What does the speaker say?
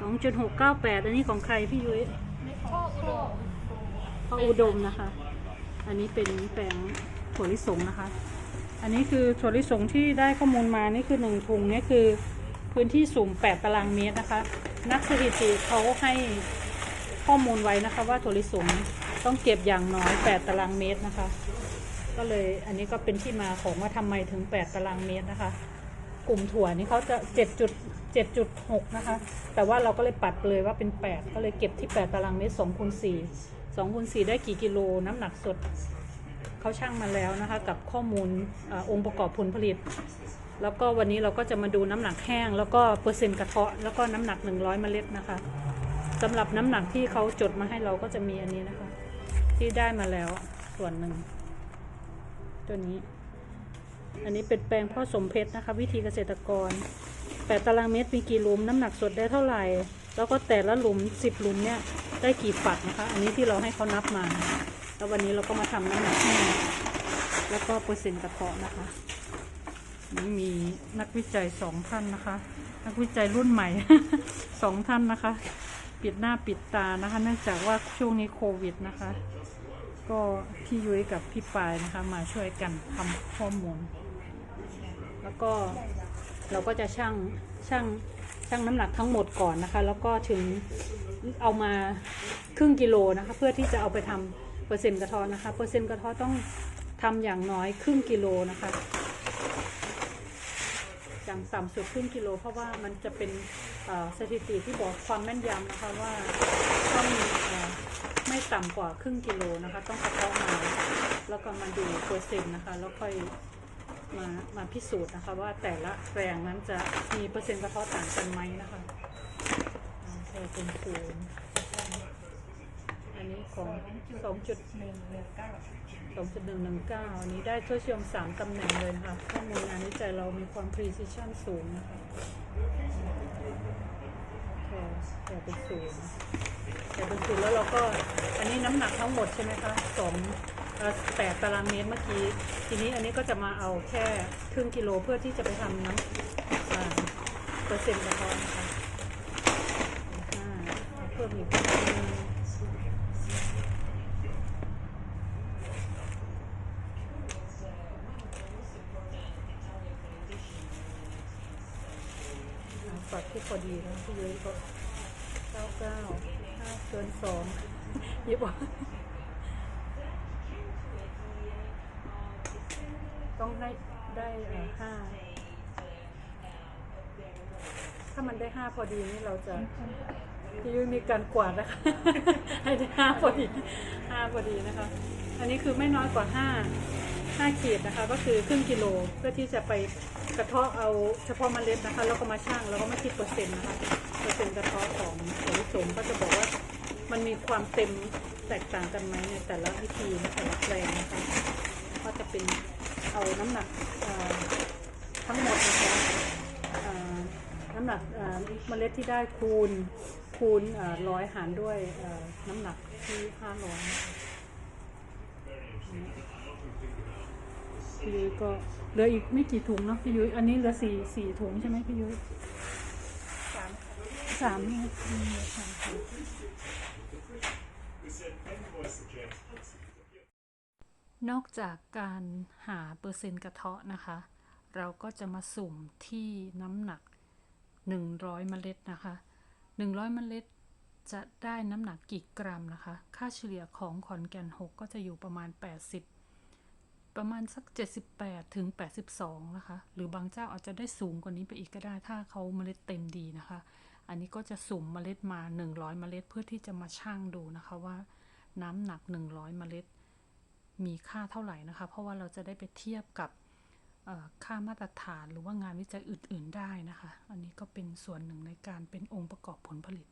สองจุดหกเก้าแปดอันนี้ของใครพี่ยุ้ยพ่ออุดมนะคะ อันนี้เป็นแปลงถั่วลิสงนะคะ อันนี้คือถั่วลิสงที่ได้ข้อมูลมานี่คือหนึ่งถุงนี่คือพื้นที่สูง8ตารางเมตรนะคะ นักสถิติเขาให้ข้อมูลไว้นะคะ ว่าถั่วลิสงต้องเก็บอย่างน้อย8ตารางเมตรนะคะ ก็เลยอันนี้ก็เป็นที่มาของว่าทำไมถึง8ตารางเมตรนะคะ กลุ่มถั่วนี่เขาจะ7จุด7.6นะคะ แต่ว่าเราก็เลยปัดเลยว่าเป็น8ก็เลยเก็บที่8ตารางเมตร2คูณ4 2คูณ4ได้กี่กิโลน้ำหนักสดเขาช่างมาแล้วนะคะ กับข้อมูลอองค์ประกอบผลผลิต แล้วก็วันนี้เราก็จะมาดูน้ำหนักแห้ง แล้วก็เปอร์เซ็นต์กระเทาะแล้วก็น้ำหนัก 100 เมล็ดนะคะสำหรับน้ำหนักที่เขาจดมาให้เราก็จะมีอันนี้นะคะ ที่ได้มาแล้วส่วนหนึ่งตัวนี้ อันนี้เป็นแปลงพ่อสมเพชรนะคะ วิธีเกษตรกร8ตารางเมตรมีกี่หลุม น้ำหนักสดได้เท่าไหร่ แล้วก็แต่ละหลุม10หลุมเนี่ยได้กี่ฝักนะคะ อันนี้ที่เราให้เขานับมา แล้ววันนี้เราก็มาทำน้ำหนักแห้แล้วก็เปอร์เซ็นต์กระเทาะนะคะ นี่มีนักวิจัยสองท่านนะคะ นักวิจัยรุ่นใหม่สองท่านนะคะ ปิดหน้าปิดตานะคะ เนื่องจากว่าช่วงนี้โควิดนะคะ ก็พี่ยุ้ยกับพี่ปายนะคะ มาช่วยกันทำข้อมูล แล้วก็เราก็จะชั่งชั่งชั่งน้ำหนักทั้งหมดก่อนนะคะ แล้วก็ถึงเอามาครึ่งกิโลนะคะ เพื่อที่จะเอาไปทำเปอร์เซ็นต์กระเทอนนะคะ เปอร์เซ็นต์กระเทอต้องทำอย่างน้อยครึ่งกิโลนะคะอย่างต่ำสุดครึ่งกิโล เพราะว่ามันจะเป็นสถิติที่บอกความแม่นยำนะคะว่าต้องอไม่ต่ำกว่าครึ่งกิโลนะคะ ต้องกระเทาะมาแล้วก็มาดูเปอร์เซ็นต์นะคะ แล้วค่อย มามาพิสูจน์นะคะ ว่าแต่ละแปลงนั้นจะมีเปอร์เซ็นต์กระเทาะต่างกันไหมนะคะอ่าแค่เป็นศูนย์อันนี้ของสองจุดหนึ่งหนึ่งเก้าสองจุดหนึ่งหนึ่งเก้าอันนี้ได้ถ้วเชื่อมสามตำแหน่งเลยนะคะข้อมูลงานวิจัยเรามีความ precision สูงนะคะแค่เป็นศูนย์แต่เป็นศูนย์แล้วเราก็อันนี้น้ำหนักทั้งหมดใช่ไหมคะสอง แปดตารางเมตรเมื่อกี้ ทีนี้อันนี้ก็จะมาเอาแค่ครึ่งกิโลเพื่อที่จะไปทำน้ำเปอร์เซ็นต์กระท้อนนะคะเพิ่มอีกนิดนึงฝักที่พอดีนะพี่ยุ้ยก็เก้าเก้าห้าเกินสองยิบว่า ต้องได้ได้ห้าถ้ามันได้ห้าพอดีนี่เราจะพี่ยุ้ยมีการกวาดนะคะให้ได้ห้าพอดีห้าพอดีนะคะ อันนี้คือไม่น้อยกว่าห้า5ขีดนะคะ ก็คือครึ่งกิโลเพื่อที่จะไปกระเทาะเอาเฉพาะมเมล็ดนะคะ แล้วก็มาชั่งแล้วก็มาคิดเปอร์เซ็นต์นะคะเปอร์เซ็นต์กระเทาะของถั่วลิสงก็จะบอกว่ามันมีความเต็มแตกต่างกันไหมในแต่ละวิธีในแต่ละแปลงนะคะก็จะเป็น เอาน้ำหนักทั้งหมดนะคะน้ำหนักเมล็ดที่ได้คูณคูณร้อยหารด้วยน้ำหนักที่ห้าร้อยคะพี่ยุ้ยก็เหลืออีกไม่กี่ถุงเนาะพี่ยุ้ยอันนี้เหลือสี่สี่ถุงใช่ไหมพี่ยุ้ยสามสามนี่อืมสามถุง นอกจากการหาเปอร์เซ็นต์กระเทาะนะคะ เราก็จะมาสุ่มที่น้ำหนัก 100 เมล็ดนะคะ 100 เมล็ดจะได้น้ำหนักกี่กรัมนะคะ ค่าเฉลี่ยของขอนแก่น 6 ก็จะอยู่ประมาณ 80 ประมาณสัก 78 ถึง 82 นะคะ หรือบางเจ้าอาจจะได้สูงกว่านี้ไปอีกก็ได้ ถ้าเขาเมล็ดเต็มดีนะคะ อันนี้ก็จะสุ่มเมล็ดมา 100 เมล็ดเพื่อที่จะมาชั่งดูนะคะว่าน้ำหนัก 100 เมล็ด มีค่าเท่าไหร่นะคะ เพราะว่าเราจะได้ไปเทียบกับค่ามาตรฐานหรือว่างานวิจัยอื่น ๆ ได้นะคะ อันนี้ก็เป็นส่วนหนึ่งในการเป็นองค์ประกอบผลผลิต